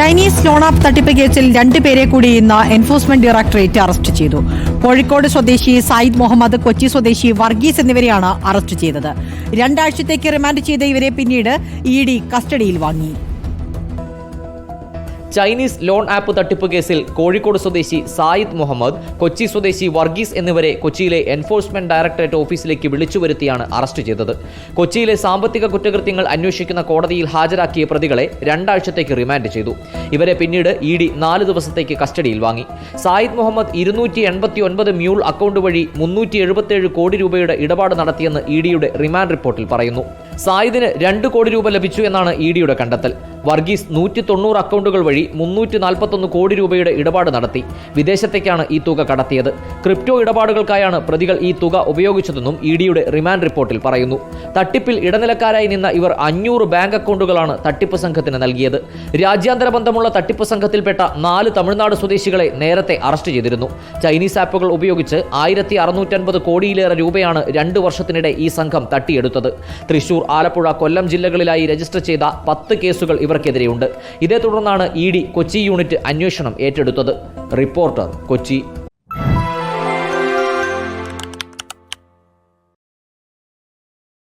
Chinese loan app തട്ടിപ്പ് കേസിൽ രണ്ടുപേരെ കൂടി ഇന്ന് എൻഫോഴ്സ്മെന്റ് ഡയറക്ടറേറ്റ് അറസ്റ്റ് ചെയ്തു. കോഴിക്കോട് സ്വദേശി സായിദ് മുഹമ്മദ് കൊച്ചി സ്വദേശി വർഗീസ് എന്നിവരെയാണ് അറസ്റ്റ് ചെയ്തത്. രണ്ടാഴ്ചത്തേക്ക് റിമാൻഡ് ചെയ്ത ഇവരെ പിന്നീട് ഇ ഡി കസ്റ്റഡിയിൽ വാങ്ങി. ചൈനീസ് ലോൺ ആപ്പ് തട്ടിപ്പ് കേസിൽ കോഴിക്കോട് സ്വദേശി സായിദ് മുഹമ്മദ് കൊച്ചി സ്വദേശി വർഗീസ് എന്നിവരെ കൊച്ചിയിലെ എൻഫോഴ്സ്മെന്റ് ഡയറക്ടറേറ്റ് ഓഫീസിലേക്ക് വിളിച്ചു വരുത്തിയാണ് അറസ്റ്റ് ചെയ്തത്. കൊച്ചിയിലെ സാമ്പത്തിക കുറ്റകൃത്യങ്ങൾ അന്വേഷിക്കുന്ന കോടതിയിൽ ഹാജരാക്കിയ പ്രതികളെ രണ്ടാഴ്ചത്തേക്ക് റിമാൻഡ് ചെയ്തു. ഇവരെ പിന്നീട് ഇ ഡി നാല് ദിവസത്തേക്ക് കസ്റ്റഡിയിൽ വാങ്ങി. സായിദ് മുഹമ്മദ് ഇരുന്നൂറ്റി എൺപത്തി ഒൻപത് മ്യൂൾ അക്കൗണ്ട് വഴി മുന്നൂറ്റി എഴുപത്തിയേഴ് കോടി രൂപയുടെ ഇടപാട് നടത്തിയെന്ന് ഇ ഡിയുടെ റിമാൻഡ് റിപ്പോർട്ടിൽ പറയുന്നു. സായിദിന് രണ്ട് കോടി രൂപ ലഭിച്ചു എന്നാണ് ഇ ഡിയുടെ കണ്ടെത്തൽ. വർഗീസ് നൂറ്റി തൊണ്ണൂറ് അക്കൗണ്ടുകൾ വഴി മുന്നൂറ്റി നാൽപ്പത്തൊന്ന് കോടി രൂപയുടെ ഇടപാട് നടത്തി. വിദേശത്തേക്കാണ് ഈ തുക കടത്തിയത്. ക്രിപ്റ്റോ ഇടപാടുകൾക്കായാണ് പ്രതികൾ ഈ തുക ഉപയോഗിച്ചതെന്നും ഇ ഡിയുടെ റിമാൻഡ് റിപ്പോർട്ടിൽ പറയുന്നു. തട്ടിപ്പിൽ ഇടനിലക്കാരായി നിന്ന ഇവർ അഞ്ഞൂറ് ബാങ്ക് അക്കൗണ്ടുകളാണ് തട്ടിപ്പ് സംഘത്തിന് നൽകിയത്. രാജ്യാന്തര ബന്ധമുള്ള തട്ടിപ്പ് സംഘത്തിൽപ്പെട്ട നാല് തമിഴ്നാട് സ്വദേശികളെ നേരത്തെ അറസ്റ്റ് ചെയ്തിരുന്നു. ചൈനീസ് ആപ്പുകൾ ഉപയോഗിച്ച് ആയിരത്തി അറുന്നൂറ്റൻപത് കോടിയിലേറെ രൂപയാണ് രണ്ട് വർഷത്തിനിടെ ഈ സംഘം തട്ടിയെടുത്തത്. തൃശൂർ ആലപ്പുഴ കൊല്ലം ജില്ലകളിലായി രജിസ്റ്റർ ചെയ്ത പത്ത് കേസുകൾ ഇവർക്കെതിരെയുണ്ട്. ഇതേ തുടർന്നാണ് ഇ കൊച്ചി യൂണിറ്റ് അന്വേഷണം ഏറ്റെടുത്തത്. റിപ്പോർട്ടർ കൊച്ചി.